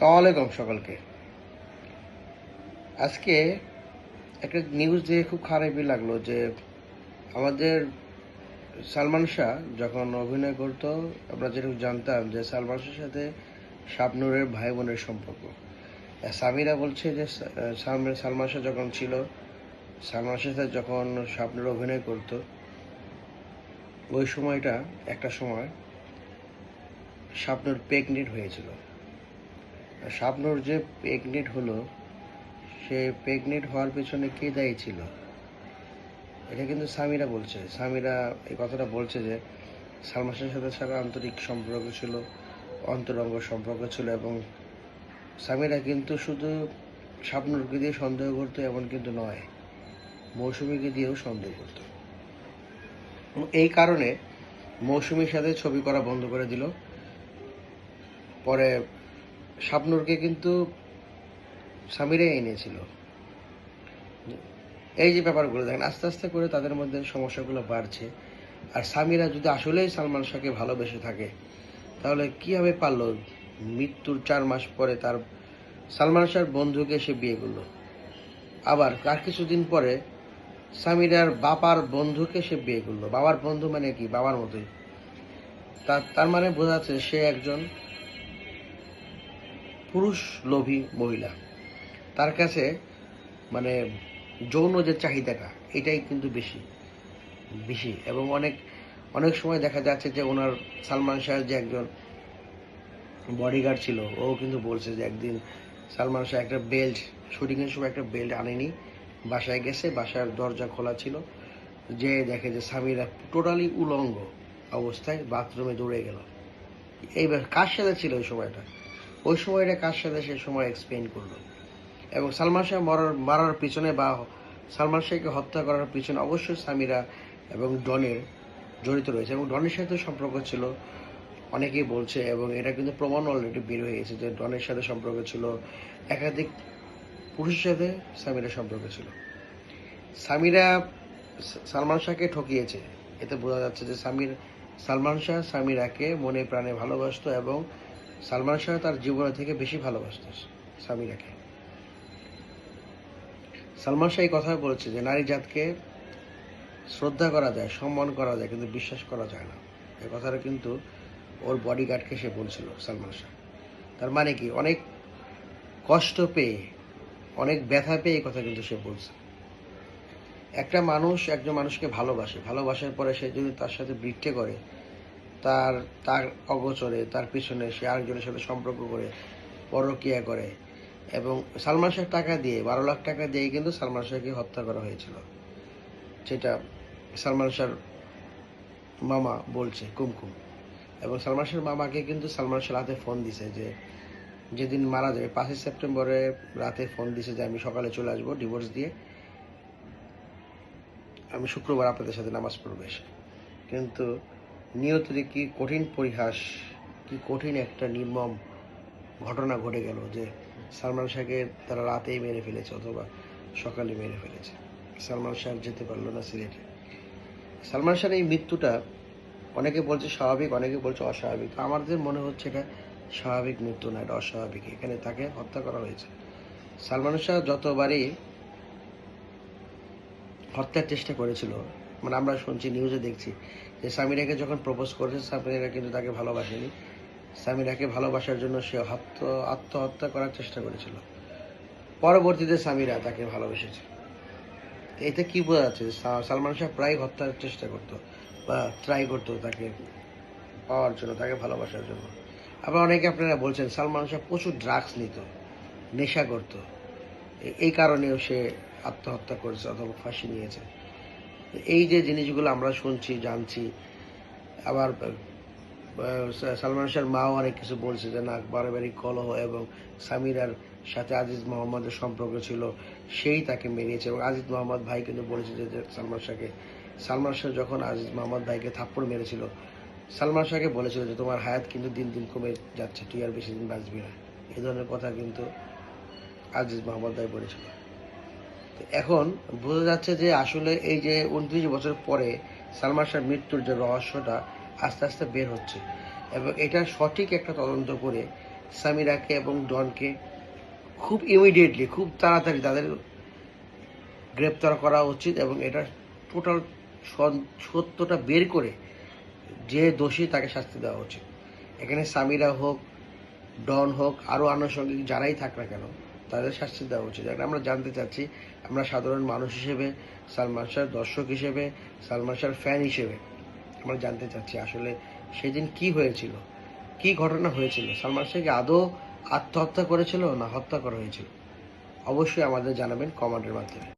সালামালাইকুম সকলকে। আজকে একটা নিউজ দিয়ে খুব খারাপই লাগল যে আমাদের সালমান শাহ যখন অভিনয় করতো, আমরা যেটুকু জানতাম যে সালমান শাহের সাথে শাবনুরের ভাই বোনের সম্পর্ক সামিরা বলছে যে সালমান শাহ যখন ছিল, সালমান শাহের সাথে যখন শাবনুর অভিনয় করতো, ওই সময়টা একটা সময় শাবনুর প্রেগনেন্ট হয়েছিল। শাবনুর যে প্রেগনেন্ট হলো, সে প্রেগনেন্ট হওয়ার পেছনে কে দায়ী ছিল? এটা কিন্তু সামিরা বলছে। সামিরা এই কথাটা বলছে যে, সালমান শাহের সাথে সারা আন্তরিক সম্পর্ক ছিল, অন্তরঙ্গ সম্পর্ক ছিল এবং সামিরা কিন্তু শুধু শাবনুরকে দিয়ে সন্দেহ করতো, এমন কিন্তু নয়, মৌসুমীকে দিয়েও সন্দেহ করতো। এই কারণে মৌসুমীর সাথে ছবি করা বন্ধ করে দিল। পরে শাবনুরকে কিন্তু স্বামীরে এনেছিল। এই যে ব্যাপারগুলো দেখেন, আস্তে আস্তে করে তাদের মধ্যে সমস্যাগুলো বাড়ছে। আর স্বামীরা যদি আসলেই সালমান শাহকে ভালোবেসে থাকে, তাহলে কীভাবে পারল মৃত্যুর চার মাস পরে তার সালমান শাহর বন্ধুকে সে বিয়ে করল? আবার তার কিছুদিন পরে স্বামীরার বাবার বন্ধুকে সে বিয়ে করল। বাবার বন্ধু মানে কি? বাবার মতোই। তার তার মানে বোঝা যাচ্ছে সে একজন পুরুষ লোভী মহিলা। তার কাছে মানে যৌন যে চাহিদাটা, এটাই কিন্তু বেশি বেশি। এবং অনেক অনেক সময় দেখা যাচ্ছে যে ওনার সালমান শাহের যে একজন বডিগার্ড ছিল, ও কিন্তু বলছে যে একদিন সালমান শাহ একটা বেল্ট শুটিংয়ের সময় একটা বেল্ট আনেনি, বাসায় গেছে, বাসার দরজা খোলা ছিল, যে দেখে যে স্বামীরা টোটালি উলঙ্গ অবস্থায় বাথরুমে দৌড়ে গেল। এইবার কার সাথে ছিল ওই সময়টা? ওই সময়টা কার সাথে সে সময় এক্সপ্লেন করল? এবং সালমান শাহ মরার মারার পিছনে বা সালমান শাহকে হত্যা করার পিছনে অবশ্যই সামিরা এবং ডনের জড়িত রয়েছে। এবং ডনের সাথে সম্পর্ক ছিল, অনেকেই বলছে, এবং এটা কিন্তু প্রমাণ অলরেডি বের হয়ে গেছে যে ডনের সাথে সম্পর্ক ছিল। একাধিক পুরুষের সাথে সামিরা সম্পর্ক ছিল। সামিরা সালমান শাহকে ঠকিয়েছে। এতে বোঝা যাচ্ছে যে সামির সালমান শাহ সামিরাকে মনে প্রাণে ভালোবাসতো এবং সালমান শাহ তার জীবনের থেকে বেশি ভালোবাসত সামিরাকে। সালমান শাহ এই কথা বলেছে যে, নারী জাতকে শ্রদ্ধা করা যায়, সম্মান করা যায়, কিন্তু বিশ্বাস করা যায় না। এই কথাটা কিন্তু ওর বডিগার্ডকে সে বলছিল সালমান শাহ। তার মানে কি? অনেক কষ্ট পেয়ে, অনেক ব্যথা পেয়ে এই কথা কিন্তু সে বলছে। একটা মানুষ একজন মানুষকে ভালোবাসে, ভালোবাসার পরে সে যদি তার সাথে বৃত্তে করে তার তার অগোচরে, তার পিছনে সে আরেকজনের সাথে সম্পর্ক করে, পরকিয়া করে। এবং সালমান শাহ টাকা দিয়ে, বারো লাখ টাকা দিয়ে কিন্তু সালমান শাহকে হত্যা করা হয়েছিল। যেটা সালমান শাহর মামা বলছে, কুমকুম। এবং সালমান শাহর মামাকে কিন্তু সালমান শাহ রাতে ফোন দিছে যে, যেদিন মারা যাবে, পাঁচই সেপ্টেম্বরে রাতে ফোন দিছে যে, আমি সকালে চলে আসব ডিভোর্স দিয়ে। আমি শুক্রবার আপনাদের সাথে নামাজ পড়ব কিন্তু নিয়তির কি কঠিন পরিহাস, কি কঠিন একটা নির্মম ঘটনা ঘটে গেল যে সালমান শাহকে তারা রাতেই মেরে ফেলেছে অথবা সকালে মেরে ফেলেছে। সালমান শাহ যেতে পারল না সিলেটে। সালমান শাহের এই মৃত্যুটা অনেকে বলছে স্বাভাবিক, অনেকে বলছে অস্বাভাবিক। আমাদের মনে হচ্ছে এটা স্বাভাবিক মৃত্যু না, এটা অস্বাভাবিক। এখানে তাকে হত্যা করা হয়েছে। সালমান শাহ যতবারই হত্যার চেষ্টা করেছিল মানে আমরা শুনছি নিউজে দেখছি, যে সামিরাকে যখন প্রপোজ করেছে, সামিরা কিন্তু তাকে ভালোবাসেনি। সামিরাকে ভালোবাসার জন্য সে হত্য আত্মহত্যা করার চেষ্টা করেছিল। পরবর্তীতে সামিরা তাকে ভালোবেসেছে। এতে কি বোঝা যাচ্ছে সালমান শাহ প্রায় হত্যার চেষ্টা করতো বা ট্রাই করতো তাকে পাওয়ার জন্য, তাকে ভালোবাসার জন্য। আবার অনেকে আপনারা বলছেন, সালমান শাহ প্রচুর ড্রাগস নিত, নেশা করতো। এই কারণেও সে আত্মহত্যা করেছে অথবা ফাঁসি নিয়েছে। এই যে জিনিসগুলো আমরা শুনছি, জানছি, আবার সালমান শাহর মাও অনেক কিছু বলছে যে না বারবারই কলহ এবং সামিরার সাথে আজিজ মোহাম্মদের সম্পর্ক ছিল, সেই তাকে মেরিয়েছে এবং আজিজ মোহাম্মদ ভাই কিন্তু বলেছে যে সালমান শাহকে, সালমান শাহ যখন আজিজ মোহাম্মদ ভাইকে থাপ্পড় মেরেছিল, সালমান শাহকে বলেছিল যে, তোমার হায়াত কিন্তু দিন দিন কমে যাচ্ছে, তুই আর বেশি দিন বাঁচবি না। এই ধরনের কথা কিন্তু আজিজ মোহাম্মদ ভাই বলেছিল। এখন বোঝা যাচ্ছে যে আসলে এই যে উনত্রিশ বছর পরে সালমান শাহর মৃত্যুর যে রহস্যটা আস্তে আস্তে বের হচ্ছে। এবং এটা সঠিক একটা তদন্ত করে সামিরাকে এবং ডনকে খুব ইমিডিয়েটলি খুব তাড়াতাড়ি তাদের গ্রেপ্তার করা উচিত এবং এটা টোটাল সত্যটা বের করে যে দোষী তাকে শাস্তি দেওয়া উচিত। এখানে সামিরা হোক, ডন হোক আরও আনুষঙ্গিক যারাই থাক না কেন তাদের শাস্তি দেওয়া উচিত। এখন আমরা জানতে চাচ্ছি, আমরা সাধারণ মানুষ হিসেবে, সালমান শাহর দর্শক হিসেবে, সালমান শাহর ফ্যান হিসেবে আমরা জানতে চাচ্ছি, আসলে সেদিন কি হয়েছিল? কি ঘটনা হয়েছিল? সালমান শাহ কি আদৌ আত্মহত্যা করেছিল না হত্যা করা হয়েছিল? অবশ্যই আমাদের জানাবেন কমেন্টের মাধ্যমে।